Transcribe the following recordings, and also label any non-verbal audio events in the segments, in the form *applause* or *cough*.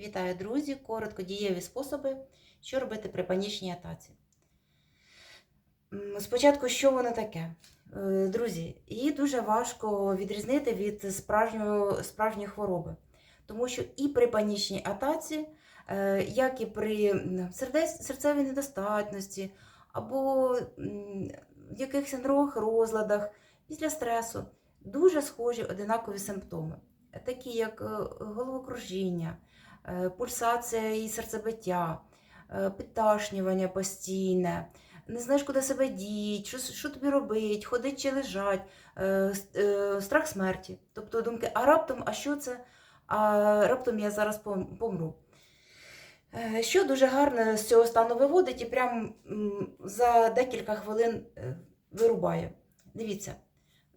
Вітаю, друзі! Коротко дієві способи, що робити при панічній атаці. Спочатку, що воно таке? Е, Друзі, її дуже важко відрізнити від справжньої, справжньої хвороби. Тому що і при панічній атаці, е, як і при серцевій недостатності, або якихось нових розладах, після стресу, дуже схожі одинакові симптоми, такі як е, головокружіння, пульсація і серцебиття, е, підташнювання постійне, не знаєш, куди себе діть, що, що тобі робити, ходить чи лежать, е, е, страх смерті. Тобто думки, а раптом, а що це? А раптом я зараз помру. Е, Що дуже гарно з цього стану виводить і прям м, за декілька хвилин е, вирубає. Дивіться,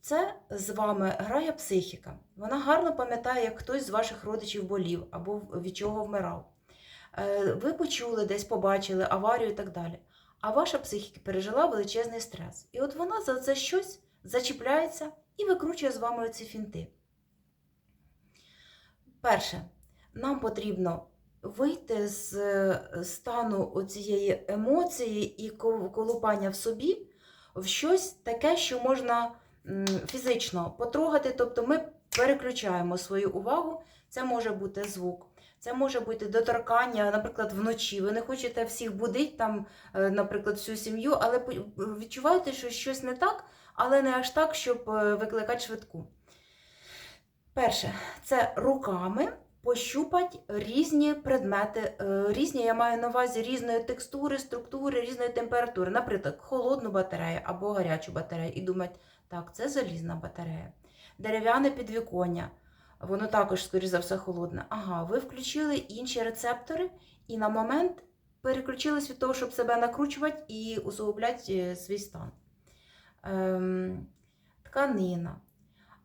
це з вами грає психіка. Вона гарно пам'ятає, як хтось з ваших родичів болів або від чого вмирав. Е, Ви почули, десь побачили аварію і так далі. А ваша психіка пережила величезний стрес. І от вона за це щось зачіпляється і викручує з вами ці фінти. Перше, нам потрібно вийти з е, стану цієї емоції і кол- колупання в собі в щось таке, що можна фізично потрогати. Тобто ми переключаємо свою увагу. Це може бути звук, це може бути доторкання, наприклад, вночі. Ви не хочете всіх будити, там, е, наприклад, всю сім'ю, але відчуваєте, що щось не так, але не аж так, щоб е, викликати швидку. Перше, це руками пощупати різні предмети, е, різні, я маю на увазі різної текстури, структури, різної температури. Наприклад, холодну батарею або гарячу батарею. І думати, так, це залізна батарея. Дерев'яне підвіконня, воно також, скоріш за все, холодне. Ага, ви включили інші рецептори і на момент переключились від того, щоб себе накручувати і усугубляти е, свій стан. Ем, тканина.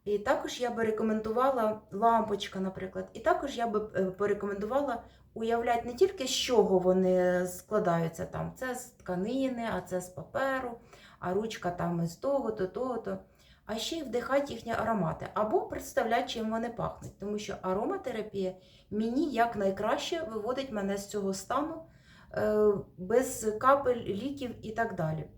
І також я би рекомендувала лампочка, наприклад. І також я би е, порекомендувала уявляти не тільки з чого вони складаються там. Це з тканини, а це з паперу, а ручка там із того-то, того-то. А ще й вдихати їхні аромати або представляти, чим вони пахнуть. Тому що ароматерапія мені якнайкраще виводить мене з цього стану е, без капель, ліків і так далі.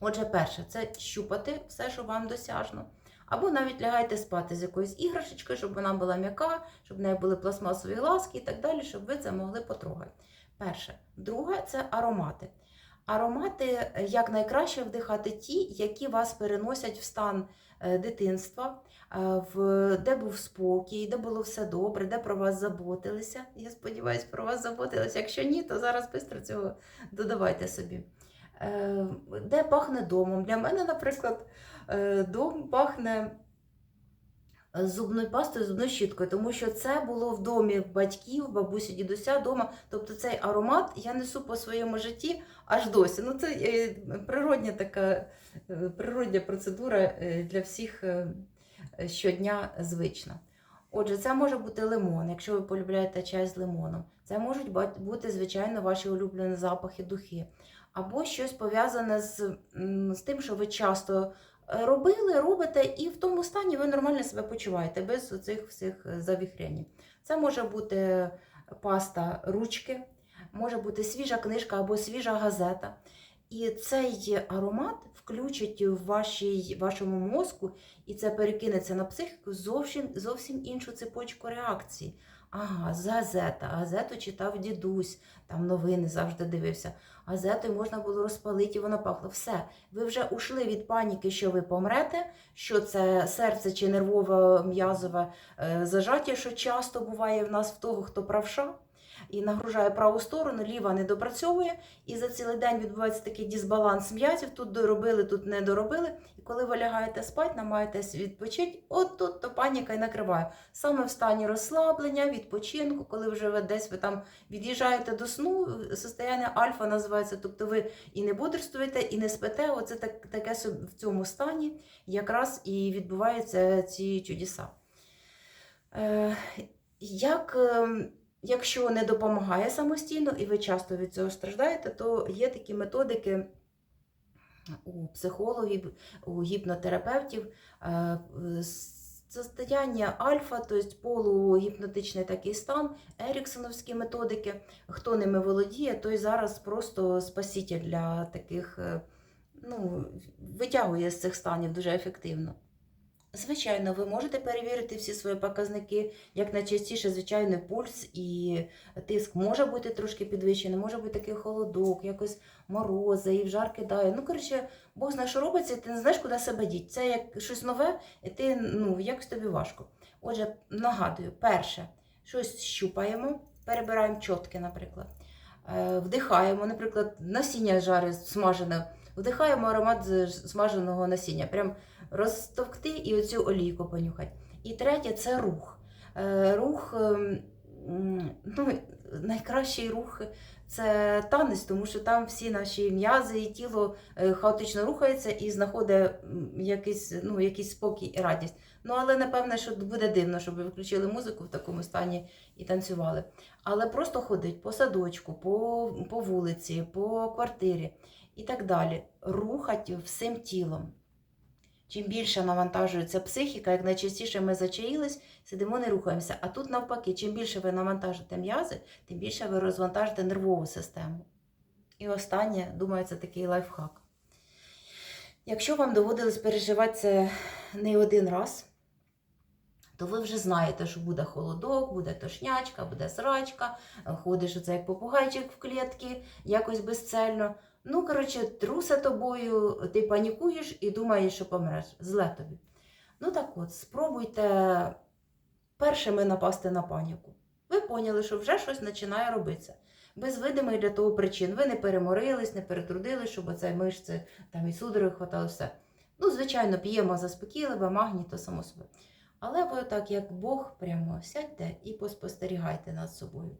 Отже, перше, це щупати все, що вам досяжно. Або навіть лягайте спати з якоюсь іграшечкою, щоб вона була м'яка, щоб в неї були пластмасові ласки і так далі, щоб ви це могли потрогати. Перше. Друге це аромати. Аромати якнайкраще вдихати ті, які вас переносять в стан е, дитинства, е, в, де був спокій, де було все добре, де про вас заботилися. Я сподіваюся, про вас заботилися. Якщо ні, то зараз швидко цього додавайте собі. Е, Де пахне домом? Для мене, наприклад, е, дом пахне зубною пастою, зубною щіткою, тому що це було в домі батьків, бабусі, дідуся вдома. Тобто цей аромат я несу по своєму житті аж досі. Ну, це е, природня така е, природня процедура е, для всіх е, щодня звична. Отже, це може бути лимон, якщо ви полюбляєте чай з лимоном. Це можуть бути, звичайно, ваші улюблені запахи, духи. Або щось пов'язане з, з тим, що ви часто е, робили, робите, і в тому стані ви нормально себе почуваєте без цих всіх е, завіхрянь. Це може бути паста ручки, може бути свіжа книжка або свіжа газета. І цей аромат включить в вашій, вашому мозку, і це перекинеться на психіку зовсім, зовсім іншу цепочку реакцій. Ага, газета. Газету читав дідусь, там новини завжди дивився. Газетою можна було розпалити, і воно пахло. Все, ви вже ушли від паніки, що ви помрете, що це серце чи нервове м'язове зажаття, що часто буває в нас в того, хто правша. І нагружає праву сторону, ліва не допрацьовує, і за цілий день відбувається такий дисбаланс м'язів. Тут доробили, тут не доробили. І коли ви лягаєте спати, намагаєтесь відпочити, от тут то паніка і накриває. Саме в стані розслаблення, відпочинку, коли вже ви десь ви там від'їжджаєте до сну, состояння альфа називається, тобто ви і не бодрствуєте, і не спите. Оце так, таке в цьому стані якраз і відбуваються ці чудеса. Е, як, ем, якщо не допомагає самостійно, і ви часто від цього страждаєте, то є такі методики у психологів, у гіпнотерапевтів. е, Состояння альфа, тобто полугіпнотичний такий стан, еріксоновські методики. Хто ними володіє, той зараз просто спаситель для таких, е, ну, витягує з цих станів дуже ефективно. Звичайно, ви можете перевірити всі свої показники, як найчастіше, звичайно, пульс і тиск може бути трошки підвищений, може бути такий холодок, якось морози, і в жар кидає. Ну, коротше, Бог знає, що робиться, ти не знаєш, куди себе діти. Це як щось нове, і ти ну, якось тобі важко. Отже, нагадую, перше, щось щупаємо, перебираємо чотки, наприклад. Е, Вдихаємо, наприклад, насіння жаре смажене, вдихаємо аромат смаженого насіння. Прям розтовкти і оцю олійку понюхати. І третє це рух. Е, Рух, ем, ну, найкращий рух це танець, тому що там всі наші м'язи і тіло е, хаотично рухається і знаходить якийсь, ну, якийсь спокій і радість. Ну, але напевне, що буде дивно, щоб ви включили музику в такому стані і танцювали. Але просто ходить по садочку, по, по вулиці, по квартирі і так далі. Рухать всім тілом. Чим більше навантажується психіка, як найчастіше ми зачаїлись, сидимо, не рухаємося. А тут навпаки, чим більше ви навантажите м'язи, тим більше ви розвантажите нервову систему. І останнє, думаю, це такий лайфхак. Якщо вам доводилось переживати це не один раз, то ви вже знаєте, що буде холодок, буде тошнячка, буде срачка, ходиш оце як попугайчик в клітці, якось безцельно. Ну, коротше, труса тобою, ти панікуєш і думаєш, що помреш. Зле тобі. Ну так от, спробуйте першими напасти на паніку. Ви поняли, що вже щось починає робитися. Без видимих для того причин. Ви не переморились, не перетрудились, щоб оце мишці там і судороги хватало все. Ну, звичайно, п'ємо заспокійливе, магній, то само собі. Але ви так, як Бог, прямо сядьте і поспостерігайте над собою.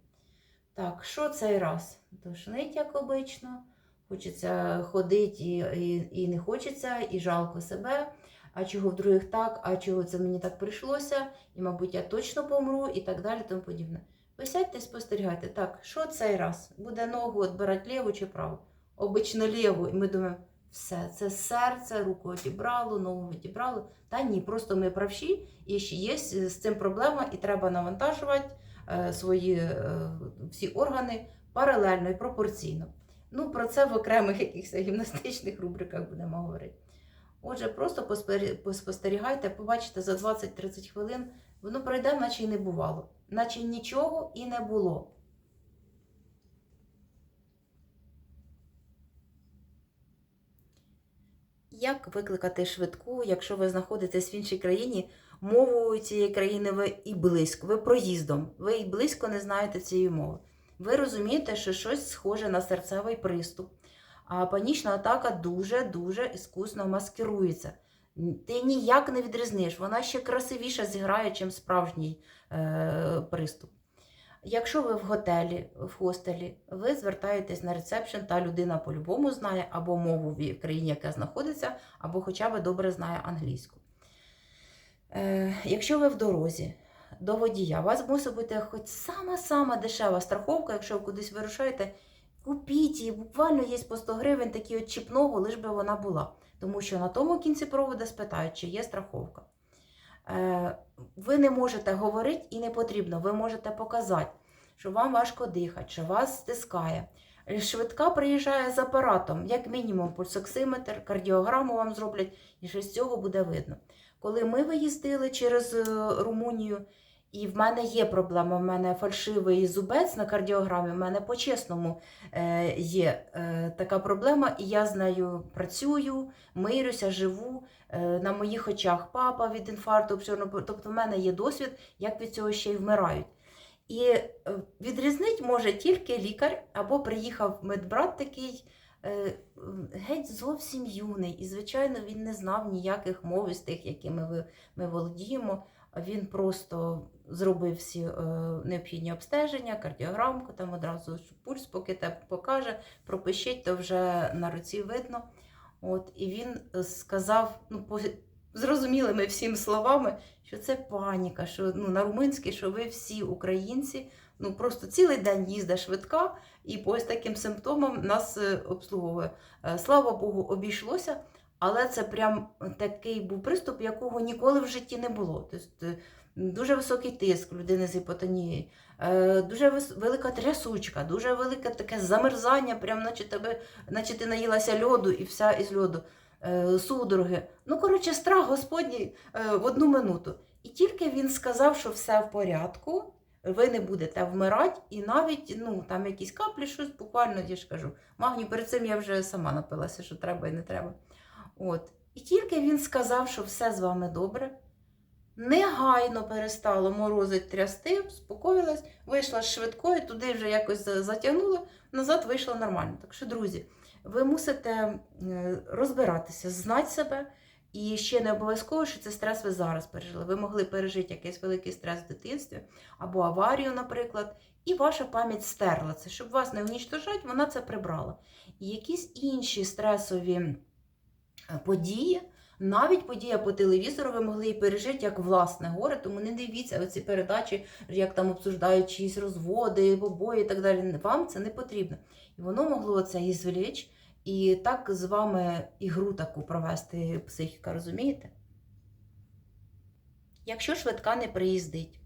Так, що цей раз? Тошнить, як обично. Хочеться ходити і, і, і не хочеться, і жалко себе. А чого в других так, а чого це мені так прийшлося, і, мабуть, я точно помру, і так далі, тому подібне. Ви сядьте спостерігайте, так, що цей раз? Буде ногу відбирати ліву чи праву? Обично ліву. І ми думаємо, все, це серце, руку одібрало, ногу відібрало. Та ні, просто ми правші, і ще є з цим проблема, і треба навантажувати е, свої е, всі органи паралельно і пропорційно. Ну, про це в окремих якихось гімнастичних рубриках будемо говорити. Отже, просто поспостерігайте, побачите за 20-30 хвилин, воно пройде, наче й не бувало, наче нічого і не було. Як викликати швидку, якщо ви знаходитесь в іншій країні, мовою цієї країни ви і близько, ви проїздом, ви і близько не знаєте цієї мови. Ви розумієте, що щось схоже на серцевий приступ, а панічна атака дуже-дуже іскусно маскирується. Ти ніяк не відрізниш, вона ще красивіше зіграє, ніж справжній е, приступ. Якщо ви в готелі, в хостелі, ви звертаєтесь на ресепшн, та людина по-любому знає або мову в країні, яка знаходиться, або хоча б добре знає англійську. Е, якщо ви в дорозі до водія, у вас мусить бути хоч сама-сама дешева страховка, якщо ви кудись вирушаєте, купіть її, буквально є по 100 гривень такі от чіпного, лиш би вона була. Тому що на тому кінці проводу спитають, чи є страховка. Е, ви не можете говорити і не потрібно, ви можете показати, що вам важко дихати, що вас стискає. Швидка приїжджає з апаратом, як мінімум пульсоксиметр, кардіограму вам зроблять, і що з цього буде видно. Коли ми виїздили через е, Румунію, і в мене є проблема, в мене фальшивий зубець на кардіограмі, в мене по-чесному е, є е, така проблема, і я з нею працюю, мирюся, живу. Е, на моїх очах папа від інфаркту, тобто в мене є досвід, як від цього ще й вмирають. І відрізнить може тільки лікар, або приїхав медбрат такий, геть зовсім юний. І, звичайно, він не знав ніяких мов із тих, якими ми володіємо. Він просто зробив всі е, необхідні обстеження, кардіограмку, там одразу пульс, поки те покаже, пропишіть, то вже на руці видно. От, і він е, сказав, ну, по зрозумілими всім словами, що це паніка, що ну, на румунській, що ви всі українці, ну просто цілий день їзда швидка, і по ось таким симптомам нас е, обслуговує. Слава Богу, обійшлося. Але це прям такий був приступ, якого ніколи в житті не було. Тобто, дуже високий тиск людини з гіпотонією, е, дуже велика трясучка, дуже велике таке замерзання, прям наче тебе, наче ти наїлася льоду і вся із льоду, е, судороги. Ну, коротше, страх Господній е, в одну минуту. І тільки він сказав, що все в порядку, ви не будете вмирати, і навіть ну, там якісь каплі, щось буквально, я ж кажу, магній перед цим я вже сама напилася, що треба і не треба. От. І тільки він сказав, що все з вами добре, негайно перестало морозить трясти, спокоїлась, вийшла швидкою, туди вже якось затягнула, назад вийшла нормально. Так що, друзі, ви мусите розбиратися, знати себе. І ще не обов'язково, що це стрес ви зараз пережили. Ви могли пережити якийсь великий стрес в дитинстві або аварію, наприклад, і ваша пам'ять стерла це. Щоб вас не унічтожати, вона це прибрала. І якісь інші стресові е, події, навіть подія по телевізору, ви могли і пережити як власне горе, тому не дивіться оці передачі, як там обсуждають чиїсь розводи, побої і так далі. Вам це не потрібно. І воно могло це і звлечь, і так з вами ігру таку провести психіка, розумієте? Якщо швидка не приїздить,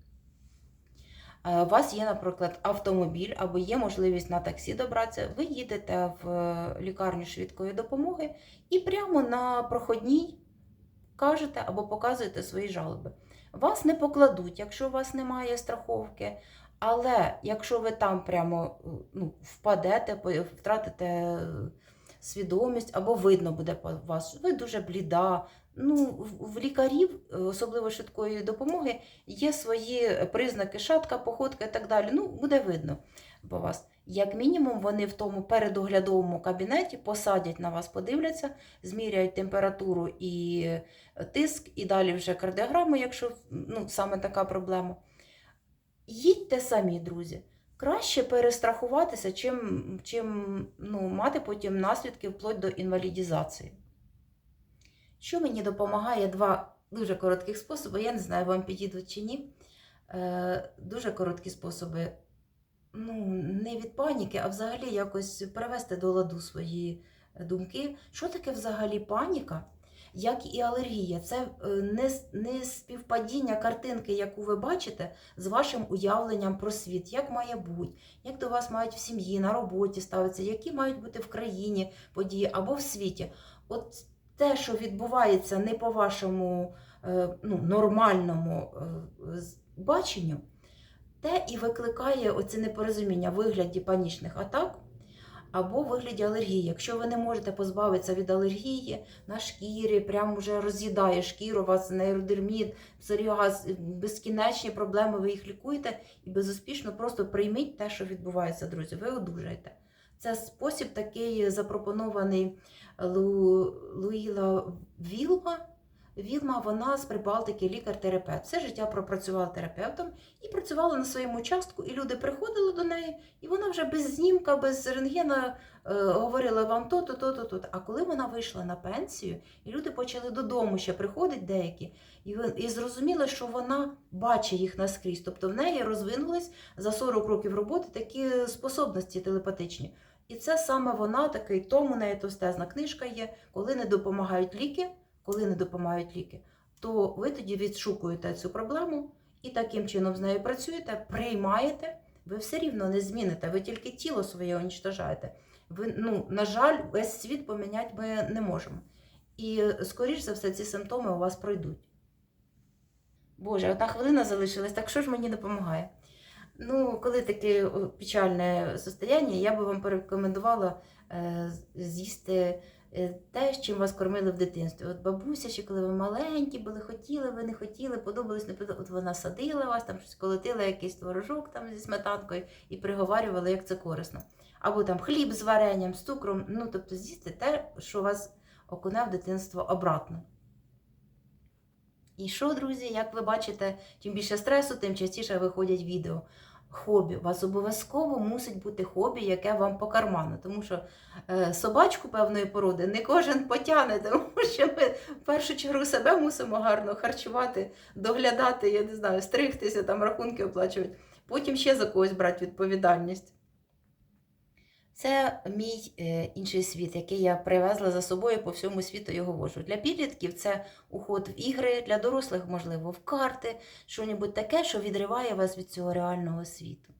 е, у вас є, наприклад, автомобіль або є можливість на таксі добратися, ви їдете в е, лікарню швидкої допомоги і прямо на проходній кажете або показуєте свої жалоби. Вас не покладуть, якщо у вас немає страховки. Але якщо ви там прямо ну, впадете, втратите свідомість, або видно буде вас, ви дуже бліда. Ну, в- лікарів, е, особливо швидкої допомоги, є свої признаки, шатка, походка і так далі. Ну, буде видно по вас. Як мінімум, вони в тому передоглядовому кабінеті посадять на вас, подивляться, зміряють температуру і е, тиск, і далі вже кардіограму, якщо ну, саме така проблема. Їдьте самі, друзі. Краще перестрахуватися, чим, чим ну, мати потім наслідки вплоть до інвалідізації. Що мені допомагає два дуже коротких способи, я не знаю, вам підійдуть чи ні. Е, дуже короткі способи. Ну, не від паніки, а взагалі якось привести до ладу свої думки. Що таке взагалі паніка? Як і алергія, це е, не, не співпадіння картинки, яку ви бачите, з вашим уявленням про світ, як має бути, як до вас мають в сім'ї, на роботі ставитися, які мають бути в країні події або в світі. От те, що відбувається не по вашому е, ну, нормальному е, баченню, те і викликає оце непорозуміння в вигляді панічних атак або в вигляді алергії. Якщо ви не можете позбавитися від алергії на шкірі, прямо вже роз'їдає шкіру, у вас нейродерміт, псоріаз, безкінечні проблеми, ви їх лікуєте і безуспішно просто прийміть те, що відбувається, друзі. Ви одужаєте. Це спосіб такий запропонований Лу... Луїла Вілма. Вілма, вона з Прибалтики, лікар-терапевт. Все життя пропрацювала терапевтом і працювала на своєму участку. І люди приходили до неї, і вона вже без знімка, без рентгена е, говорила вам то-то, то-то, то-то. А коли вона вийшла на пенсію, і люди почали додому ще приходити деякі, і, і зрозуміли, що вона бачить їх наскрізь. Тобто в неї розвинулись за 40 років роботи такі способності телепатичні. І це саме вона, такий том у неї товстезна книжка є, коли не допомагають ліки, коли не допомагають ліки, то ви тоді відшукуєте цю проблему і таким чином з нею працюєте, приймаєте, ви все рівно не зміните, ви тільки тіло своє унічтожаєте. Ви, ну, на жаль, весь світ поміняти ми не можемо. І, скоріш за все, ці симптоми у вас пройдуть. Боже, одна хвилина залишилась, так що ж мені допомагає? Ну, коли таке печальне состояння, я би вам порекомендувала е, з'їсти е, те, з чим вас кормили в дитинстві. От бабуся, ще коли ви маленькі були, хотіли, ви не хотіли, подобалось, не подобалось. От вона садила вас, там щось колотила, якийсь творожок там зі сметанкою і приговарювала, як це корисно. Або там хліб з варенням, з цукром. Ну, тобто з'їсти те, що вас окуне в дитинство обратно. І що, друзі, як ви бачите, чим більше стресу, тим частіше виходять відео. Хобі. У вас обов'язково мусить бути хобі, яке вам по карману. Тому що е, собачку певної породи не кожен потягне, тому *laughs* що ми в першу чергу себе мусимо гарно харчувати, доглядати, я не знаю, стригтися, там рахунки оплачувати. Потім ще за когось брати відповідальність. Це мій е, інший світ, який я привезла за собою по всьому світу його вожу. Для підлітків це уход в ігри, для дорослих, можливо, в карти, що-небудь таке, що відриває вас від цього реального світу.